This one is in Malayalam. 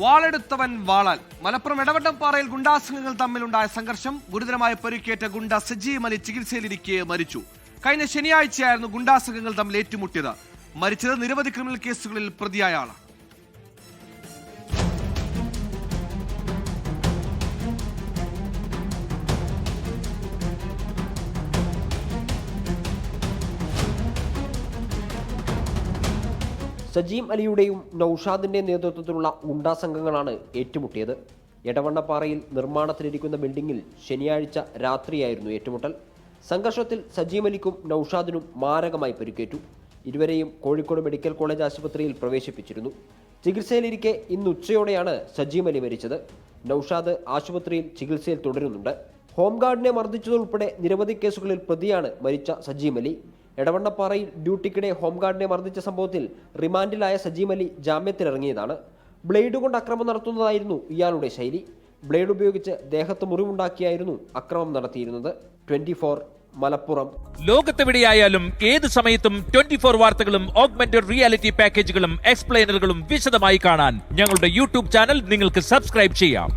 വാളെടുത്തവൻ വാളാൽ. മലപ്പുറം എടവട്ടംപാറയിൽ ഗുണ്ടാസംഘങ്ങൾ തമ്മിലുണ്ടായ സംഘർഷം ഗുരുതരമായ പരിക്കേറ്റ ഗുണ്ട സജീവ് അലി ചികിത്സയിലിരിക്കെ മരിച്ചു. കഴിഞ്ഞ ശനിയാഴ്ചയായിരുന്നു ഗുണ്ടാസംഘങ്ങൾ തമ്മിൽ ഏറ്റുമുട്ടിയത്. മരിച്ചത് നിരവധി ക്രിമിനൽ കേസുകളിൽ പ്രതിയായ ആളാണ്. സജീം അലിയുടെയും നൌഷാദിന്റെ നേതൃത്വത്തിലുള്ള ഗുണ്ടാ സംഘങ്ങളാണ് ഏറ്റുമുട്ടിയത്. എടവണ്ണപ്പാറയിൽ നിർമ്മാണത്തിലിരിക്കുന്ന ബിൽഡിംഗിൽ ശനിയാഴ്ച രാത്രിയായിരുന്നു ഏറ്റുമുട്ടൽ. സംഘർഷത്തിൽ സജീം അലിക്കും നൌഷാദിനും മാരകമായി പരിക്കേറ്റു. ഇരുവരെയും കോഴിക്കോട് മെഡിക്കൽ കോളേജ് ആശുപത്രിയിൽ പ്രവേശിപ്പിച്ചിരുന്നു. ചികിത്സയിലിരിക്കെ ഇന്ന് ഉച്ചയോടെയാണ് സജീം അലി മരിച്ചത്. നൌഷാദ് ആശുപത്രിയിൽ ചികിത്സയിൽ തുടരുന്നുണ്ട്. ഹോംഗാർഡിനെ മർദ്ദിച്ചതുൾപ്പെടെ നിരവധി കേസുകളിൽ പ്രതിയാണ് മരിച്ച സജീം അലി. എടവണ്ണപ്പാറയിൽ ഡ്യൂട്ടിക്കിടെ ഹോംഗാർഡിനെ മർദ്ദിച്ച സംഭവത്തിൽ റിമാൻഡിലായ സജീം അലി ജാമ്യത്തിലിറങ്ങിയതാണ്. ബ്ലേഡ് കൊണ്ട് അക്രമം നടത്തുന്നതായിരുന്നു ഇയാളുടെ ശൈലി. ബ്ലേഡ് ഉപയോഗിച്ച് ദേഹത്ത് മുറിവുണ്ടാക്കിയായിരുന്നു അക്രമം നടത്തിയിരുന്നത്. ട്വന്റി മലപ്പുറം. ലോകത്തെവിടെയായാലും ഏത് സമയത്തും ട്വന്റി ഫോർ വാർത്തകളും ഓഗ്മെന്റഡ് റിയാലിറ്റി പാക്കേജുകളും എക്സ്പ്ലെയിനറുകളും വിശദമായി കാണാൻ ഞങ്ങളുടെ യൂട്യൂബ് ചാനൽ നിങ്ങൾക്ക് സബ്സ്ക്രൈബ് ചെയ്യാം.